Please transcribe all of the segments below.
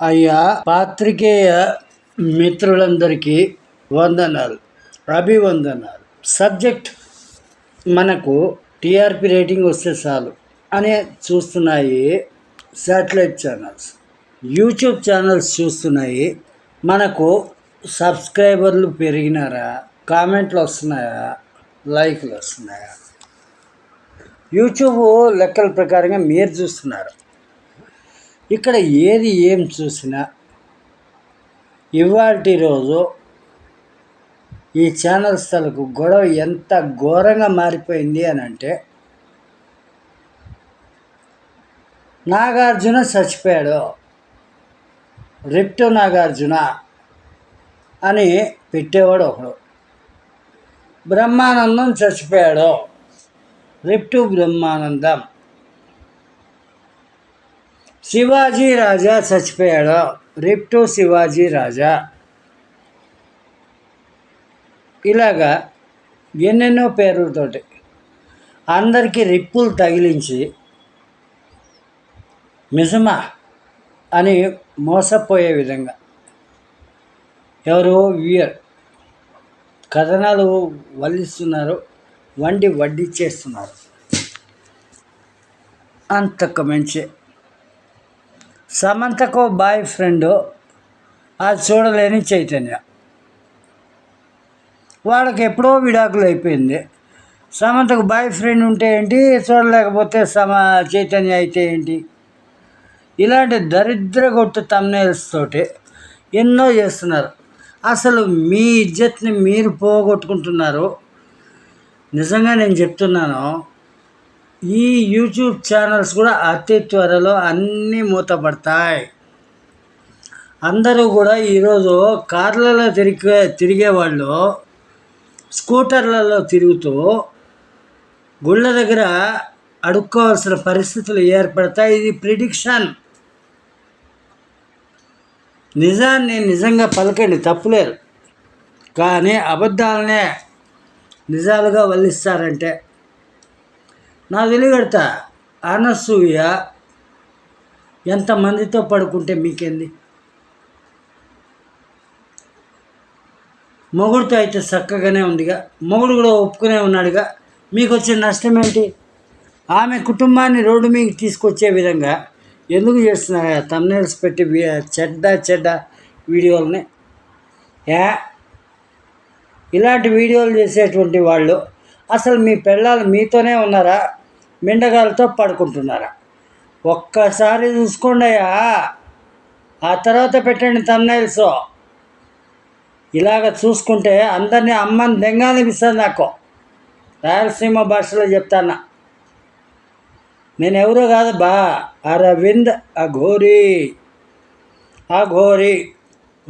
అయ్యా పాత్రికేయ మిత్రులందరికీ వందనాలు అభివందనాలు సబ్జెక్ట్ మనకు టీఆర్పీ రేటింగ్ వస్తే చాలు అనే చూస్తున్నాయి శాటిలైట్ ఛానల్స్. యూట్యూబ్ ఛానల్స్ చూస్తున్నాయి. మనకు సబ్స్క్రైబర్లు పెరిగినారా? కామెంట్లు వస్తున్నాయా? లైక్లు వస్తున్నాయా? యూట్యూబ్ లెక్కల ప్రకారంగా మీరు చూస్తున్నారు. ఇక్కడ ఏది ఏం చూసినా ఇవాల్టి రోజు ఈ ఛానల్స్తలకు గొడవ ఎంత ఘోరంగా మారిపోయింది అని అంటే నాగార్జున చచ్చిపోయాడు. రిప్టో నాగార్జున అని పెట్టేవాడు ఒకడు. బ్రహ్మానందం చచ్చిపోయాడు. రిప్టు బ్రహ్మానందం. శివాజీ రాజా చచ్చిపోయాడు. రిప్టో శివాజీ రాజా. ఇలాగా ఎన్నెన్నో పేర్లతోటి అందరికీ రిప్పులు తగిలించి నిజమా అని మోసపోయే విధంగా. ఎవరో వియర్ కథనాలు వల్లిస్తున్నారు వండి వడ్డిచ్చేస్తున్నారు. అంతకు మంచి సమంతకు బాయ్ ఫ్రెండ్ అది చూడలేని చైతన్య. వాళ్ళకి ఎప్పుడో విడాకులు అయిపోయింది. సమంతకు బాయ్ ఫ్రెండ్ ఉంటే ఏంటి చూడలేకపోతే సమ చైతన్య అయితే ఏంటి? ఇలాంటి దరిద్ర కొట్టు తమ్నేల్స్ తోటి ఎన్నో చేస్తున్నారు. అసలు మీ ఇజ్జత్ని మీరు పోగొట్టుకుంటున్నారు. నిజంగా నేను చెప్తున్నాను ఈ యూట్యూబ్ ఛానల్స్ కూడా అతి త్వరలో అన్నీ మూతపడతాయి. అందరూ కూడా ఈరోజు కార్లలో తిరిగే తిరిగేవాళ్ళు స్కూటర్లలో తిరుగుతూ గుళ్ళ దగ్గర అడుక్కోవాల్సిన పరిస్థితులు ఏర్పడతాయి. ఇది ప్రిడిక్షన్. నిజాన్ని నిజంగా పలకండి తప్పులేదు. కానీ అబద్ధాలనే నిజాలుగా వల్లిస్తారంటే నా వెలుగడతా అనసూయ ఎంతమందితో పడుకుంటే మీకేంది? మొగుడుతో అయితే చక్కగానే ఉందిగా. మొగుడు కూడా ఒప్పుకునే ఉన్నాడుగా. మీకు వచ్చే నష్టం ఏంటి ఆమె కుటుంబాన్ని రోడ్డు మీకు తీసుకొచ్చే విధంగా ఎందుకు చేస్తున్నారు తమ్నేల్స్ పెట్టి చెడ్డ చెడ్డ వీడియోలని. యా ఇలాంటి వీడియోలు చేసేటువంటి వాళ్ళు అసలు మీ పిల్లలు మీతోనే ఉన్నారా? మిండగాలతో పడుకుంటున్నారా? ఒక్కసారి చూసుకోండి అయ్యా. ఆ తర్వాత పెట్టండి తమ్నైల్స్ ఇలాగ చూసుకుంటే అందరినీ అమ్మని దెంగ అనిపిస్తుంది నాకు. రాయలసీమ భాషలో చెప్తానా? నేను ఎవరో కాదు బా. అరవింద్ అఘోరి. అఘోరి.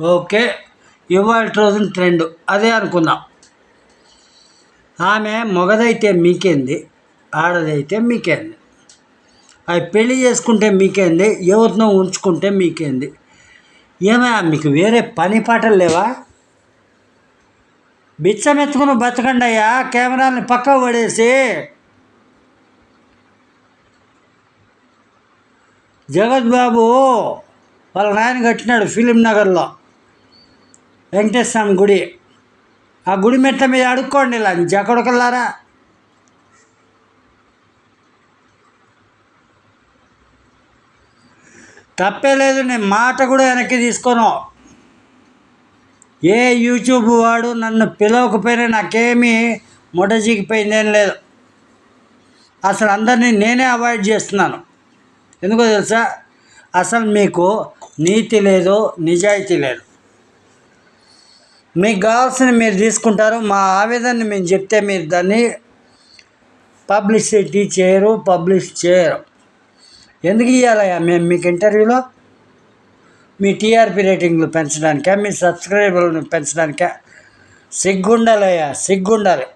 ఓకే ఇవాళ రోజున ట్రెండ్ అదే అనుకుందాం. ఆమె మొగదైతే మీకేంది? ఆడదైతే మీకేంది? అవి పెళ్ళి చేసుకుంటే మీకేంది? ఎవరినో ఉంచుకుంటే మీకేంది? ఏమయ్యా మీకు వేరే పని పాటలు లేవా? బిచ్చమెత్తుకుని బతకండి అయ్యా కెమెరాని పక్క పడేసి. జగత్ బాబు వాళ్ళ నాయన కట్టినాడు ఫిలిం నగర్లో. వెంకటేశ్వర స్వామి గుడి. ఆ గుడి మెట్ల మీద అడుక్కోండి ఇలా జక్కడొకలారా తప్పే లేదు నేను మాట కూడా వెనక్కి తీసుకోను. ఏ యూట్యూబ్ వాడు నన్ను పిలవకపోయినా నాకేమీ మొటజీకిపోయిందేం లేదు. అసలు అందరినీ నేనే అవాయిడ్ చేస్తున్నాను. ఎందుకో తెలుసా? అసలు మీకు నీతి లేదు నిజాయితీ లేదు. మీకు కావాల్సిన మీరు తీసుకుంటారు మా ఆవేదనని మేము చెప్తే మీరు దాన్ని పబ్లిసిటీ చేయరు పబ్లిష్ చేయరు. ఎందుకు ఇవ్వాలయ్యా మేము మీకు ఇంటర్వ్యూలో మీ టీఆర్పీ రేటింగ్లు పెంచడానికా మీ సబ్స్క్రైబర్లను పెంచడానికా? సిగ్గుండాలయ్యా సిగ్గుండాలి.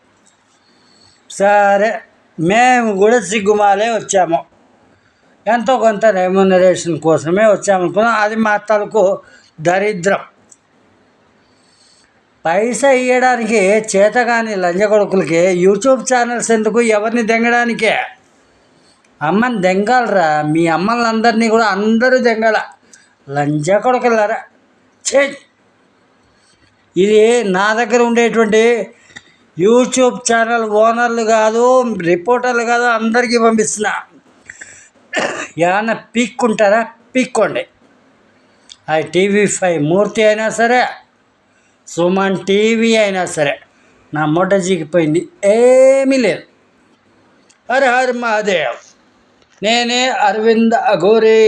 సరే మేము కూడా సిగ్గుమాలే వచ్చాము. ఎంతో కొంత రెమ్యునరేషన్ కోసమే వచ్చామనుకున్నాం. అది మా తలకు దరిద్రం. పైసా ఇవ్వడానికి చేతగాని లంజ కొడుకులకి యూట్యూబ్ ఛానల్స్ ఎందుకు? ఎవరిని దెంగడానికే? అమ్మని దెంగాలరా. మీ అమ్మలందరినీ కూడా అందరూ దెంగాల. లంజా కొడకల్లారా చే ఇది నా దగ్గర ఉండేటువంటి యూట్యూబ్ ఛానల్ ఓనర్లు కాదు రిపోర్టర్లు కాదు అందరికీ పంపిస్తున్నా. ఏమన్నా పీక్కుంటారా? పీక్కోండి. ఆ టీవీ ఫైవ్ మూర్తి అయినా సరే సుమన్ టీవీ అయినా సరే నా మూట జీకిపోయింది ఏమీ లేదు. హరి హరి మహాదేవ్. నేనే అరవింద్ అఘోరి.